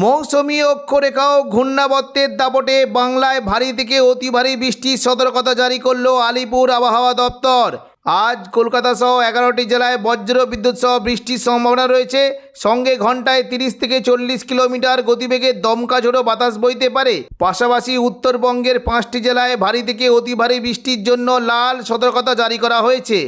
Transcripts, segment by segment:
মৌসুমী অক্ষরেখা ও ঘূর্ণাবর্তের দাপটে বাংলায় ভারী থেকে অতি ভারী বৃষ্টির সতর্কতা জারি করল আলিপুর আবহাওয়া দপ্তর। আজ কলকাতা সহ এগারোটি জেলায় বজ্র বিদ্যুৎ সহ বৃষ্টির সম্ভাবনা রয়েছে। সঙ্গে ঘন্টায় তিরিশ থেকে চল্লিশ কিলোমিটার গতিবেগে দমকা ঝোড়ো বাতাস বইতে পারে। পাশাপাশি উত্তরবঙ্গের পাঁচটি জেলায় ভারী থেকে অতি ভারী বৃষ্টির জন্য লাল সতর্কতা জারি করা হয়েছে।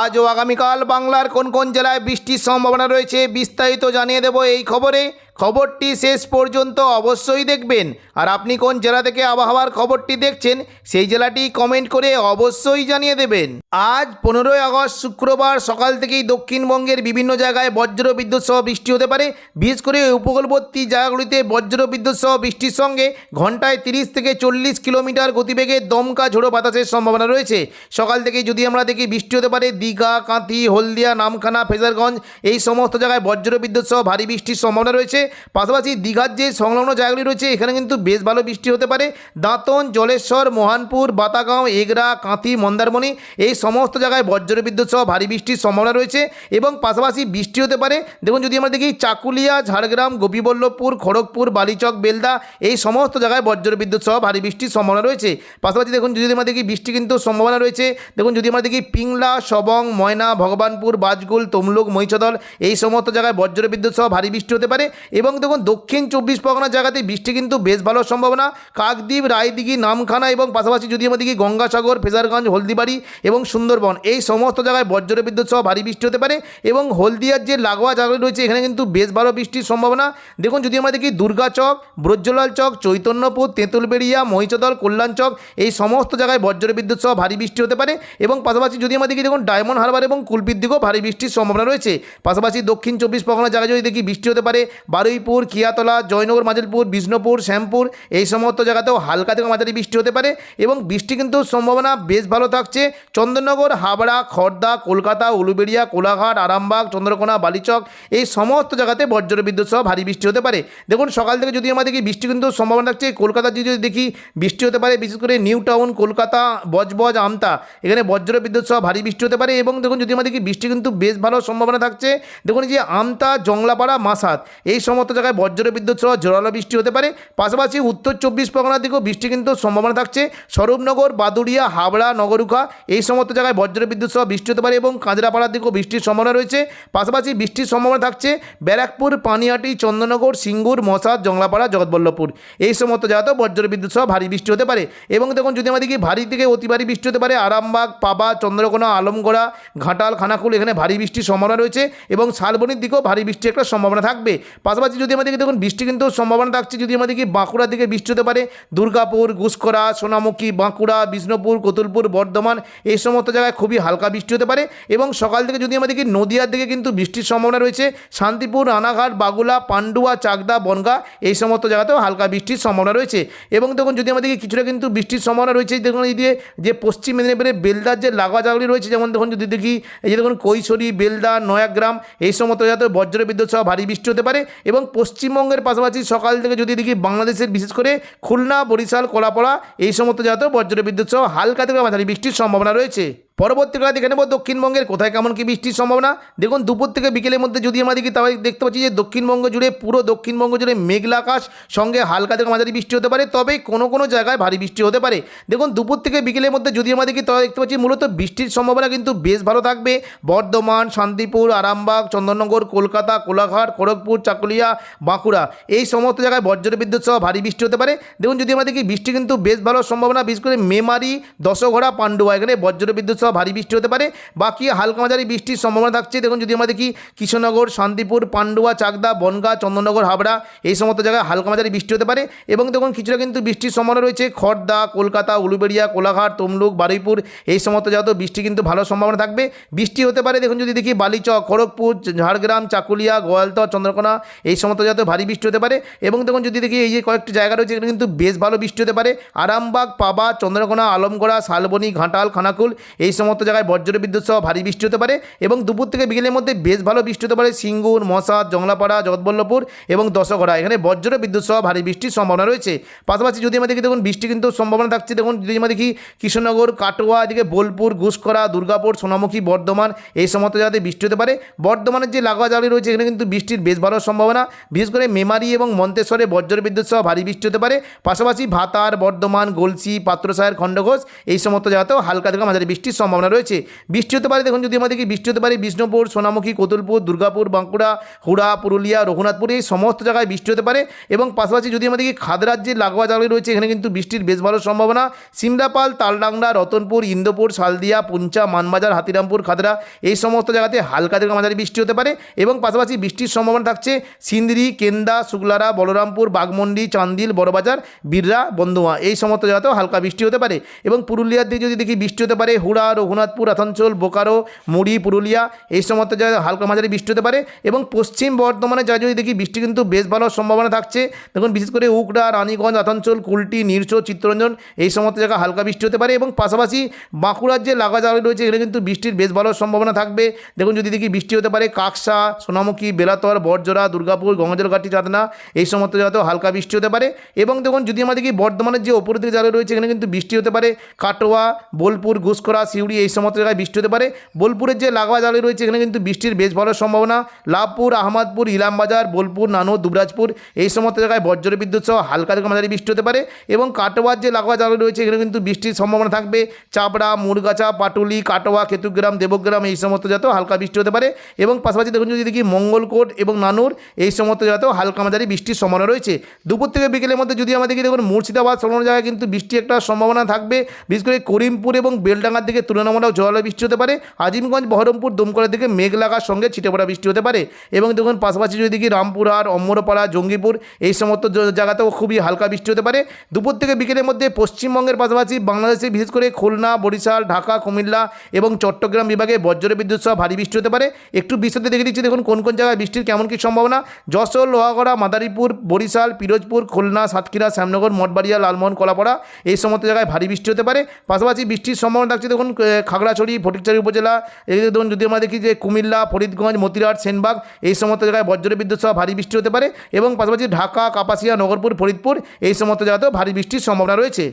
আজ ও আগামীকাল বাংলার কোন কোন জেলায় বৃষ্টির সম্ভাবনা রয়েছে বিস্তারিত জানিয়ে দেব এই খবরে। খবরটি শেষ পর্যন্ত অবশ্যই দেখবেন। আর আপনি কোন জেলা থেকে আবহাওয়ার খবরটি দেখছেন, সেই জেলাটি কমেন্ট করে অবশ্যই জানিয়ে দেবেন। আজ পনেরোই আগস্ট শুক্রবার সকাল থেকেই দক্ষিণবঙ্গের বিভিন্ন জায়গায় বজ্র বিদ্যুৎ সহ বৃষ্টি হতে পারে। বিশেষ করে উপকূলবর্তী জায়গাগুলিতে বজ্র বিদ্যুৎ সহ বৃষ্টির সঙ্গে ঘন্টায় তিরিশ থেকে চল্লিশ কিলোমিটার গতিবেগে দমকা ঝোড়ো বাতাসের সম্ভাবনা রয়েছে। সকাল থেকেই যদি আমরা দেখি বৃষ্টি হতে পারে, দীঘা, কাঁথি, হলদিয়া, নামখানা, ফেজারগঞ্জ, এই সমস্ত জায়গায় বজ্র বিদ্যুৎ সহ ভারী বৃষ্টির সম্ভাবনা রয়েছে। পাশাপাশি দীঘার যে সংলগ্ন জায়গাগুলি রয়েছে, এখানে কিন্তু বেশ ভালো বৃষ্টি হতে পারে। দাঁতন, জলেশ্বর, মোহানপুর, বাতাগাঁও, এগরা, কাঁথি, মন্দারমণি, এই সমস্ত জায়গায় বজ্র বিদ্যুৎ সহ ভারী বৃষ্টির সম্ভাবনা রয়েছে এবং পাশাপাশি বৃষ্টি হতে পারে। দেখুন, যদি আমরা দেখি চাকুলিয়া, ঝাড়গ্রাম, গোপীবল্লভপুর, খড়গপুর, বালিচক, বেলদা, এই সমস্ত জায়গায় বজ্র বিদ্যুৎ সহ ভারী বৃষ্টির সম্ভাবনা রয়েছে। পাশাপাশি দেখুন, যদি আমরা দেখি বৃষ্টি কিন্তু সম্ভাবনা রয়েছে, দেখুন, যদি আমরা দেখি পিংলা, সবং, ময়না, ভগবানপুর, বাজগুল, তমলুক, মহিষদল, এই সমস্ত জায়গায় বজ্র বিদ্যুৎ সহ ভারী বৃষ্টি হতে পারে এবং দেখুন দক্ষিণ চব্বিশ পরগনার জায়গাতে বৃষ্টি কিন্তু বেশ ভালো সম্ভাবনা। কাকদ্বীপ, রায়দিঘি, নামখানা এবং পাশাপাশি যদি আমরা দেখি গঙ্গাসাগর, ফেজারগঞ্জ, হলদিবাড়ি এবং সুন্দরবন এই সমস্ত জায়গায় বজ্র বিদ্যুৎ সহ ভারী বৃষ্টি হতে পারে এবং হলদিয়ার যে লাগোয়া জায়গা রয়েছে, এখানে কিন্তু বেশ ভালো বৃষ্টির সম্ভাবনা। দেখুন যদি আমরা দেখি দুর্গাচক ব্রজ্জলাল চক, চৈতন্যপুর, তেঁতুলবেড়িয়া, মহিষদল, কল্যাণ চক এই সমস্ত জায়গায় বজ্র বিদ্যুৎ সহ ভারী বৃষ্টি হতে পারে এবং পাশাপাশি যদি আমরা দেখি দেখুন ডায়মন্ড হারবার এবং কুলপির দিকেও ভারী বৃষ্টির সম্ভাবনা রয়েছে। পাশাপাশি দক্ষিণ চব্বিশ পরগনা জায়গায় যদি দেখি বৃষ্টি হতে পারে বারুইপুর কিয়াতলা, জয়নগর, মাজিলপুর, বিষ্ণুপুর, শ্যামপুর এই সমস্ত জায়গাতেও হালকা থেকে মাঝারি বৃষ্টি হতে পারে এবং বৃষ্টি কিন্তু সম্ভাবনা বেশ ভালো থাকছে। চন্দননগর হাবড়া, খর্দা, কলকাতা, উলুবেড়িয়া, কোলাঘাট, আরামবাগ, চন্দ্রকোনা, বালিচক এই সমস্ত জায়গাতে বজ্র বিদ্যুৎ সহ ভারী বৃষ্টি হতে পারে। দেখুন, সকাল থেকে যদি আমরা দেখি বৃষ্টি কিন্তু সম্ভাবনা থাকছে কলকাতা যদি দেখি বৃষ্টি হতে পারে, বিশেষ করে নিউ টাউন, কলকাতা, বজবজ, আমতা, এখানে বজ্র বিদ্যুৎ সহ ভারী বৃষ্টি হতে পারে এবং দেখুন যদি আমরা দেখি বৃষ্টি কিন্তু বেশ ভালো সম্ভাবনা থাকছে, দেখুন যে আমতা, জংলাপাড়া মাসাত এই সমস্ত জায়গায় বজ্র বিদ্যুৎ সহ জোরালো বৃষ্টি হতে পারে। পাশাপাশি উত্তর চব্বিশ পরগনার দিকেও বৃষ্টি কিন্তু সম্ভাবনা থাকছে। স্বরূপনগর, বাদুড়িয়া, হাবড়া, নগরুখা এই সমস্ত জায়গায় বজ্র বিদ্যুৎ সহ বৃষ্টি হতে পারে এবং কাঁচরাপাড়ার দিকেও বৃষ্টির সম্ভাবনা রয়েছে। পাশাপাশি বৃষ্টির সম্ভাবনা থাকছে ব্যারাকপুর, পানিহাটি চন্দননগর সিঙ্গুর মশাদ জংলাপাড়া, জগৎবল্লভপুর। এই সমস্ত জায়গাতেও বজ্র বিদ্যুৎ সহ ভারী বৃষ্টি হতে পারে। এবং দেখুন, যদি আমাদের কি ভারী থেকে অতি ভারী বৃষ্টি হতে পারে, আরামবাগ, পাবা, চন্দ্রকোনা, আলমগোড়া, ঘাটাল, খানাকুল, এখানে ভারী বৃষ্টির সম্ভাবনা রয়েছে এবং শালবনির দিকেও ভারী বৃষ্টির একটা সম্ভাবনা থাকবে। পাশাপাশি যদি আমাদেরকে দেখুন, বৃষ্টি কিন্তু সম্ভাবনা থাকছে যদি আমাদেরকে বাঁকুড়ার দিকে বৃষ্টি হতে পারে। দুর্গাপুর গুসকরা সোনামুখী, বাঁকুড়া, বিষ্ণুপুর, কতুলপুর, বর্ধমান এই সমস্ত জায়গায় খুবই হালকা বৃষ্টি হতে পারে এবং সকাল থেকে যদি আমাদেরকে নদিয়ার দিকে কিন্তু বৃষ্টির সম্ভাবনা রয়েছে, শান্তিপুর, রানাঘাট, বাগুলা, পান্ডুয়া, চাকদা, বনগা এই সমস্ত জায়গাতেও হালকা বৃষ্টির সম্ভাবনা রয়েছে। এবং দেখুন, যদি আমাদেরকে কিছুটা কিন্তু বৃষ্টির সম্ভাবনা রয়েছে, দেখুন এই দিয়ে যে পশ্চিম মেদিনীপুরের বেলদার যে লাগোয়া জায়গাগুলি রয়েছে, যেমন দেখুন যদি দেখি, এই যে দেখুন কৈশোরী, বেলদা, নয়াগ্রাম এই সমস্ত জায়গাতে বজ্র বিদ্যুৎ সহ ভারী বৃষ্টি হতে পারে এবং পশ্চিমবঙ্গের পাশাপাশি সকাল থেকে যদি দেখি বাংলাদেশের বিশেষ করে খুলনা, বরিশাল, কলাপাড়া, এই সমস্ত জায়গাতেও বজ্র বিদ্যুৎ সহ হালকা থেকে মাঝারি বৃষ্টির সম্ভাবনা রয়েছে। পরবর্তীকালে দেখে নেব দক্ষিণবঙ্গের কোথায় কেমন কি বৃষ্টির সম্ভাবনা। দেখুন, দুপুর থেকে বিকেলের মধ্যে যদি আমরা দেখি, তাহলে দেখতে পাচ্ছি যে দক্ষিণবঙ্গ জুড়ে, পুরো দক্ষিণবঙ্গ জুড়ে মেঘলা আকাশ, সঙ্গে হালকা থেকে মাঝারি বৃষ্টি হতে পারে, তবে কোনো কোনো জায়গায় ভারী বৃষ্টি হতে পারে। দেখুন, দুপুর থেকে বিকেলের মধ্যে যদি আমরা দেখি, তাহলে দেখতে পাচ্ছি মূলত বৃষ্টির সম্ভাবনা কিন্তু বেশ ভালো থাকবে। বর্ধমান, শান্তিপুর, আরামবাগ, চন্দননগর, কলকাতা, কোলাঘাট, খড়গপুর, চাকুলিয়া, বাঁকুড়া, এই সমস্ত জায়গায় বজ্র বিদ্যুৎ সহ ভারী বৃষ্টি হতে পারে। দেখুন, যদি আমরা দেখি, বৃষ্টি কিন্তু বেশ ভালো সম্ভাবনা, বিশেষ করে মেমারি, দশঘোড়া পান্ডুয়া এখানে বজ্র বিদ্যুৎ সহ ভারী বৃষ্টি হতে পারে। বাকি হালকা মাঝারি বৃষ্টির সম্ভাবনা থাকছে। দেখুন, যদি আমরা দেখি কৃষ্ণনগর শান্তিপুর, পান্ডুয়া, চাকদা, বনগা, চন্দননগর, হাবড়া, এই সমস্ত জায়গায় হালকা মাঝারি বৃষ্টি হতে পারে এবং দেখুন, কিছুটা কিন্তু বৃষ্টির সম্ভাবনা রয়েছে। খড়দা কলকাতা, উলুবেড়িয়া, কোলাঘাট, তমলুক, বারুইপুর, এই সমস্ত জায়গাতেও বৃষ্টি কিন্তু ভালো সম্ভাবনা থাকবে। বৃষ্টি হতে পারে, দেখুন, যদি দেখি বালিচক, খড়গপুর, ঝাড়গ্রাম, চাকুলিয়া, গোয়ালতর, চন্দ্রকোনা, এই সমস্ত জায়গাতে ভারী বৃষ্টি হতে পারে এবং দেখুন, যদি দেখি এই যে কয়েকটি জায়গা রয়েছে, এখানে কিন্তু বেশ ভালো বৃষ্টি হতে পারে। আরামবাগ, পাবা, চন্দ্রকোনা, আলমগোড়া, শালবনী, ঘাটাল, খানাকুল, এই সমস্ত জায়গায় বজ্র বিদ্যুৎ সহ ভারী বৃষ্টি হতে পারে এবং দুপুর থেকে বিকেলের মধ্যে বেশ ভালো বৃষ্টি হতে পারে। সিঙ্গুর, মশাদ, জংলাপাড়া, জগৎবল্লভপুর এবং দশগড়া। এখানে বজ্র বিদ্যুৎ সহ ভারী বৃষ্টির সম্ভাবনা রয়েছে। পাশাপাশি যদি আমরা দেখি, দেখুন, বৃষ্টি কিন্তু সম্ভাবনা থাকছে। দেখুন, যদি আমরা দেখি, কৃষ্ণনগর, কাটোয়া, এদিকে বোলপুর ঘুষকরা দুর্গাপুর, সোনামুখী, বর্ধমান এই সমস্ত জায়গাতে বৃষ্টি হতে পারে। বর্ধমানের যে লাগোয়া জালি রয়েছে, এখানে কিন্তু বৃষ্টির বেশ ভালো সম্ভাবনা। বিশেষ করে মেমারি এবং মন্তেশ্বরে বজ্র বিদ্যুৎ সহ ভারী বৃষ্টি হতে পারে। পাশাপাশি ভাতার, বর্ধমান, গলসি পাত্রসায়ের খণ্ডঘোষ এই সমস্ত জায়গাতেও হালকা থেকে মাঝারি বৃষ্টির সম্ভাবনা রয়েছে। বৃষ্টি হতে পারে, দেখুন যদি দেখি বৃষ্টি হতে পারে, বিষ্ণুপুর, সোনামুখী, কোতুলপুর, দুর্গাপুর, বাঁকুড়া, হুড়া, পুরুলিয়া, রঘুনাথপুর, এই সমস্ত জায়গায় বৃষ্টি হতে পারে এবং পাশাপাশি যদি দেখি খাদরার যে লাগোয়া জায়গায় রয়েছে, এখানে কিন্তু বৃষ্টির বেশ ভালো সম্ভাবনা। সিমলাপাল, তালডাংরা, রতনপুর, ইন্দোপুর, শালদিয়া, পুঞ্চা, মানবাজার, হাতিরামপুর, খাদরা, এই সমস্ত জায়গাতে হালকা থেকে মাঝারি বৃষ্টি হতে পারে এবং পাশাপাশি বৃষ্টির সম্ভাবনা থাকছে সিন্দ্রি, কেন্দা, শুক্লারা, বলরামপুর বাগমন্ডি চান্দিল, বড়বাজার, বিররা, বন্ধুয়া, এই সমস্ত জায়গাতেও হালকা বৃষ্টি হতে পারে এবং পুরুলিয়ার দিকে যদি দেখি বৃষ্টি হতে পারে, হুড়া রঘুনাথপুর আসানসোল, বোকারো, মুড়ি, পুরুলিয়া এই সমস্ত জায়গায় হালকা মাঝারি বৃষ্টি হতে পারে এবং পশ্চিম বর্ধমানে যা যদি দেখি বৃষ্টি কিন্তু বেশ ভালো সম্ভাবনা থাকছে। দেখুন, বিশেষ করে উকড়া রানীগঞ্জ, আসানসোল, কুলটি নিরচো চিত্তরঞ্জন এই সমস্ত জায়গায় হালকা বৃষ্টি হতে পারে এবং পাশাপাশি বাঁকুড়ার যে লাগা জায়গা রয়েছে এখানে কিন্তু বৃষ্টির বেশ ভালো সম্ভাবনা থাকবে। দেখুন, যদি দেখি বৃষ্টি হতে পারে কাকসা, সোনামুখী, বেলাতর বরজোড়া দুর্গাপুর, গঙ্গাজলঘাটি, চাঁদনা এই সমস্ত জায়গাতেও হালকা বৃষ্টি হতে পারে এবং দেখুন, যদি আমরা দেখি বর্ধমানের যে ওপরের দিকে জায়গা রয়েছে এখানে কিন্তু বৃষ্টি হতে পারে। কাটোয়া, বোলপুর ঘুষকরা সিউড়ি এই সমস্ত জায়গায় বৃষ্টি হতে পারে। বোলপুরের যে লাগোয়া জায়গা রয়েছে, এখানে কিন্তু বৃষ্টির বেশ ভালো সম্ভাবনা। লাভপুর, আহমদপুর, ইলামবাজার, বোলপুর, নানুর, দুবরাজপুর, এই সমস্ত জায়গায় বজ্র বিদ্যুৎ সহ হালকা থেকে মাঝারি বৃষ্টি হতে পারে। এবং কাটোয়ার যে লাগোয়া জায়গা রয়েছে, এখানে কিন্তু বৃষ্টির সম্ভাবনা থাকবে। চাপড়া মুরগাছা পাটুলি, কাটোয়া, কেতুগ্রাম, দেবগ্রাম, এই সমস্ত জাতেও হালকা বৃষ্টি হতে পারে। এবং পাশাপাশি দেখুন যদি দেখি মঙ্গলকোট এবং নানুর, এই সমস্ত জাতেও হালকা মাঝারি বৃষ্টির সম্ভাবনা রয়েছে। দুপুর থেকে বিকেলের মধ্যে যদি আমাদের দেখি, দেখুন মুর্শিদাবাদ সংলগ্ন জায়গায় কিন্তু বৃষ্টি একটা সম্ভাবনা থাকবে। বিশেষ করে করিমপুর এবং বেলডাঙ্গার দিকে তুলনামূলক জল বৃষ্টি হতে পারে। আজিমগঞ্জ, বহরমপুর, দমকলের দিকে মেঘ লাগার সঙ্গে ছিটে পড়া বৃষ্টি হতে পারে। এবং দেখুন, পাশাপাশি যদি দেখি রামপুরহাট অম্বরপাড়া, জঙ্গিপুর, এই সমস্ত জায়গাতেও খুবই হালকা বৃষ্টি হতে পারে। দুপুর থেকে বিকেলের মধ্যে পশ্চিমবঙ্গের পাশাপাশি বাংলাদেশে বিশেষ করে খুলনা, বরিশাল, ঢাকা, কুমিল্লা এবং চট্টগ্রাম বিভাগে বজ্র বিদ্যুৎ সহ ভারী বৃষ্টি হতে পারে। একটু বিশদে দেখে দিচ্ছি, দেখুন, কোন কোন জায়গায় বৃষ্টির কেমন কী সম্ভাবনা। যশোর, লোহাগড়া, মাদারীপুর, বরিশাল, পিরোজপুর, খুলনা, সাতক্ষীরা, শ্যামনগর, মঠবাড়িয়া, লালমোহন, কলাপাড়া, এই সমস্ত জায়গায় ভারী বৃষ্টি হতে পারে। পাশাপাশি বৃষ্টির সম্ভাবনা থাকছে, দেখুন খাগড়াছড়ি, ফটিকচারি উপজেলা, এদিকে ধরুন যদি আমরা দেখি যে কুমিল্লা, ফরিদগঞ্জ, মতিরাট, সেনবাগ, এই সমস্ত জায়গায় বজ্র বিদ্যুৎ সহ ভারী বৃষ্টি হতে পারে এবং পাশাপাশি ঢাকা, কাপাসিয়া, নগরপুর, ফরিদপুর এই সমস্ত জায়গাতেও ভারী বৃষ্টির সম্ভাবনা রয়েছে।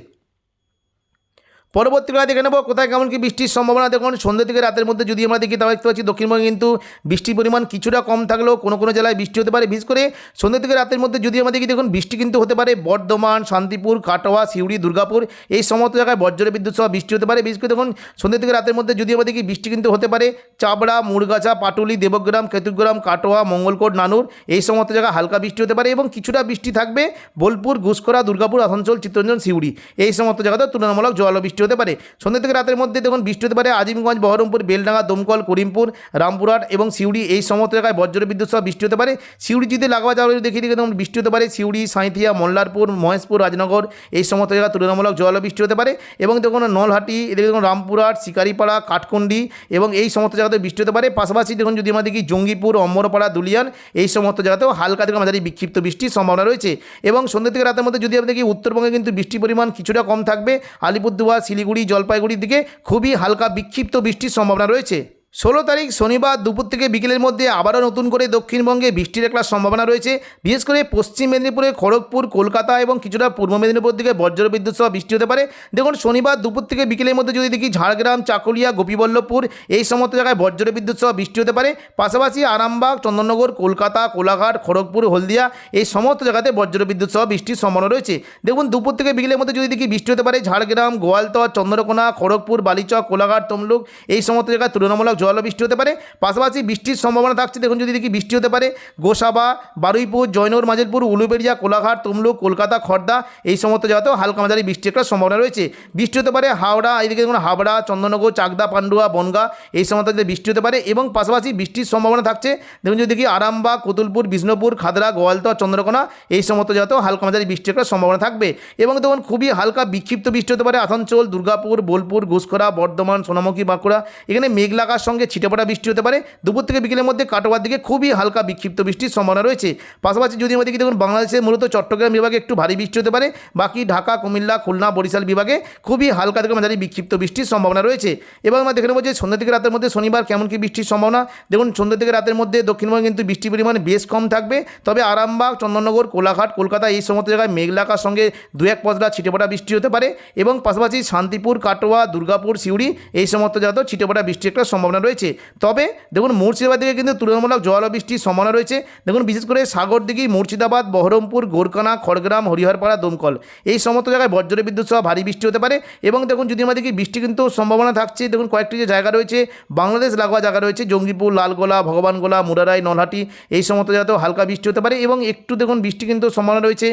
পরবর্তীকালে দেখে নেব, কোথায় কেমন কি বৃষ্টির সম্ভাবনা। দেখুন, সন্ধ্যে থেকে রাতের মধ্যে যদি আমরা দেখি, তাহলে দেখতে পাচ্ছি দক্ষিণবঙ্গে কিন্তু বৃষ্টির পরিমাণ কিছুটা কম থাকলেও কোনো কোনো জেলায় বৃষ্টি হতে পারে। বিশেষ করে সন্ধ্যে থেকে রাতের মধ্যে যদি আমরা দেখি, দেখুন, বৃষ্টি কিন্তু হতে পারে বর্ধমান, শান্তিপুর, কাটোয়া, সিউড়ি, দুর্গাপুর, এই সমস্ত জায়গায় বজ্র বিদ্যুৎ সহ বৃষ্টি হতে পারে। বিশেষ করে দেখুন, সন্ধ্যে থেকে রাতের মধ্যে যদি আমরা দেখি, বৃষ্টি কিন্তু হতে পারে চাবড়া মুরগাছা পাটুলি, দেবগ্রাম, কেতুগ্রাম, কাটোয়া, মঙ্গলকোট, নানুর, এই সমস্ত জায়গায় হালকা বৃষ্টি হতে পারে এবং কিছুটা বৃষ্টি থাকবে বোলপুর ঘুষকরা দুর্গাপুর, আসানসোল, চিত্তরঞ্জন, সিউড়ি, এই সমস্ত জায়গাতেও তুলনামূলক জল বৃষ্টি হতে পারে। সন্ধ্যে থেকে রাতের মধ্যে দেখুন বৃষ্টি হতে পারে। আজিমগঞ্জ, বহরমপুর, বেলডাঙ্গা, দমকল, করিমপুর, রামপুরহাট এবং সিউড়ি এই সমস্ত জায়গায় বজ্র বিদ্যুৎ সহ বৃষ্টি হতে পারে। সিউড়ি যদি লাগোয়া যাওয়া দেখি দেখি দেখুন বৃষ্টি হতে পারে। সিউড়ি, সাঁইথিয়া, মল্লারপুর, মহেশপুর, রাজনগর এই সমস্ত জায়গায় তুলনামূলক জল বৃষ্টি হতে পারে এবং দেখুন নলহাটি, এদিকে দেখুন রামপুরহাট, শিকারিপাড়া, কাঠকুন্ডি এবং এই সমস্ত জায়গাতে বৃষ্টি হতে পারে। পাশাপাশি দেখুন যদি আমরা দেখি জঙ্গিপুর অম্বরপাড়া দুলিয়ান এই সমস্ত জায়গাতেও হালকা থেকে মাঝারি বিক্ষিপ্ত বৃষ্টির সম্ভাবনা রয়েছে এবং সন্ধ্যে থেকে রাতের মধ্যে যদি আমরা দেখি উত্তরবঙ্গে কিন্তু বৃষ্টির পরিমাণ কিছুটা কম থাকবে, আলিপুরদুয়ার শিলিগুড়ি জলপাইগুড়ির দিকে খুবই হালকা বিক্ষিপ্ত বৃষ্টির সম্ভাবনা রয়েছে। ষোলো তারিখ শনিবার দুপুর থেকে বিকেলের মধ্যে আবারও নতুন করে দক্ষিণবঙ্গে বৃষ্টির একটা সম্ভাবনা রয়েছে। বিশেষ করে পশ্চিম মেদিনীপুরে খড়গপুর, কলকাতা এবং কিছুটা পূর্ব মেদিনীপুর থেকে বজ্র বিদ্যুৎ সহ বৃষ্টি হতে পারে। দেখুন, শনিবার দুপুর থেকে বিকেলের মধ্যে যদি দেখি ঝাড়গ্রাম, চাকুলিয়া, গোপীবল্লভপুর এই সমস্ত জায়গায় বজ্র বিদ্যুৎ সহ বৃষ্টি হতে পারে। পাশাপাশি আরামবাগ, চন্দননগর, কলকাতা, কোলাঘাট, খড়গপুর, হলদিয়া এই সমস্ত জায়গাতে বজ্র বিদ্যুৎ সহ বৃষ্টির সম্ভাবনা রয়েছে। দেখুন, দুপুর থেকে বিকেলের মধ্যে যদি দেখি বৃষ্টি হতে পারে ঝাড়গ্রাম, গোয়ালতর চন্দ্রকোনা খড়গপুর, বালিচক, কোলাঘাট, তমলুক এই সমস্ত জায়গায় তুলনামূলক জল বৃষ্টি হতে পারে, পাশাপাশি বৃষ্টির সম্ভাবনা থাকছে। দেখুন যদি দেখি বৃষ্টি হতে পারে, গোসাবা, বারুইপুর জয়নুর মাঝেরপুর, উলুবেড়িয়া, কোলাঘাট, তমলুক, কলকাতা খড়দা এই সমস্ত জায়গাতেও হালকা মাঝারি বৃষ্টির একটা সম্ভাবনা রয়েছে। বৃষ্টি হতে পারে হাওড়া এইদিকে দেখুন হাবড়া চন্দননগর চাকদা, পান্ডুয়া, বনগা এই সমস্ত বৃষ্টি হতে পারে এবং পাশাপাশি বৃষ্টির সম্ভাবনা থাকছে। দেখুন যদি দেখি আরামবাগ কতুলপুর, বিষ্ণুপুর, খাদরা গোয়ালতর চন্দ্রকোনা এই সমস্ত জায়গাতেও হালকা মাঝারি বৃষ্টির একটা সম্ভাবনা থাকবে। এবং দেখুন খুবই হালকা বিক্ষিপ্ত বৃষ্টি হতে পারে আসানসোল, দুর্গাপুর, বোলপুর, ঘুষখরা, বর্ধমান, সোনামুখী, বাঁকুড়া। এখানে মেঘ লাগার সঙ্গে ছিটেপড়া বৃষ্টি হতে পারে। দুপুর থেকে বিকেলের মধ্যে কাটোয়ার দিকে খুবই হালকা বিক্ষিপ্ত বৃষ্টির সম্ভাবনা রয়েছে। পাশাপাশি যদি আমাদের দেখুন, বাংলাদেশের মূলত চট্টগ্রাম বিভাগে একটু ভারী বৃষ্টি হতে পারে। বাকি ঢাকা, কুমিল্লা, খুলনা, বরিশাল বিভাগে খুবই হালকা থেকে মাঝারি বিক্ষিপ্ত বৃষ্টির সম্ভাবনা রয়েছে। এবার আমরা দেখে নেব যে সন্ধ্যা থেকে রাতের মধ্যে শনিবার কেমন কি বৃষ্টির সম্ভাবনা। দেখুন, সন্ধ্যা থেকে রাতের মধ্যে দক্ষিণবঙ্গে কিন্তু বৃষ্টির পরিমাণ বেশ কম থাকবে। তবে আরামবাগ, চন্দননগর, কোলাঘাট, কলকাতা এই সমস্ত জায়গায় মেঘলাকার সঙ্গে দু এক পশলা ছিটেপড়া বৃষ্টি হতে পারে। এবং পাশাপাশি শান্তিপুর, কাটোয়া, দুর্গাপুর, সিউড়ি এই সমস্ত জায়গাতেও ছিটেপড়া বৃষ্টির একটা সম্ভাবনা রয়েছে। তবে দেখুন, মুর্শিদাবাদ দিকে কিন্তু তুলনামূলক জল বৃষ্টির সম্ভাবনা রয়েছে। দেখুন, বিশেষ করে সাগর দিঘি, মুর্শিদাবাদ, বহরমপুর গোরকানা খড়গ্রাম, হরিহরপাড়া, দমকল। এই সমস্ত জায়গায় বজ্র বিদ্যুৎ সহ ভারী বৃষ্টি হতে পারে এবং দেখুন, যদি আমাদের বৃষ্টি কিন্তু সম্ভাবনা থাকছে, দেখুন, কয়েকটি যে জায়গা রয়েছে, বাংলাদেশ লাগোয়া জায়গা রয়েছে, জঙ্গিপুর, লালগোলা, ভগবানগোলা, মুরারাই, নলহাটি, এই সমস্ত জায়গাতেও হালকা বৃষ্টি হতে পারে এবং একটু দেখুন, বৃষ্টি কিন্তু সম্ভাবনা রয়েছে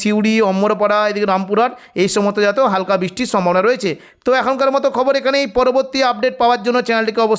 সিউড়ি অম্বরপাড়া এদিকে রামপুরহাট, এই সমস্ত জায়গাতেও হালকা বৃষ্টির সম্ভাবনা রয়েছে। তো এখনকার মতো খবর এখানেই, পরবর্তী আপডেট পাওয়ার জন্য চ্যানেলটিকে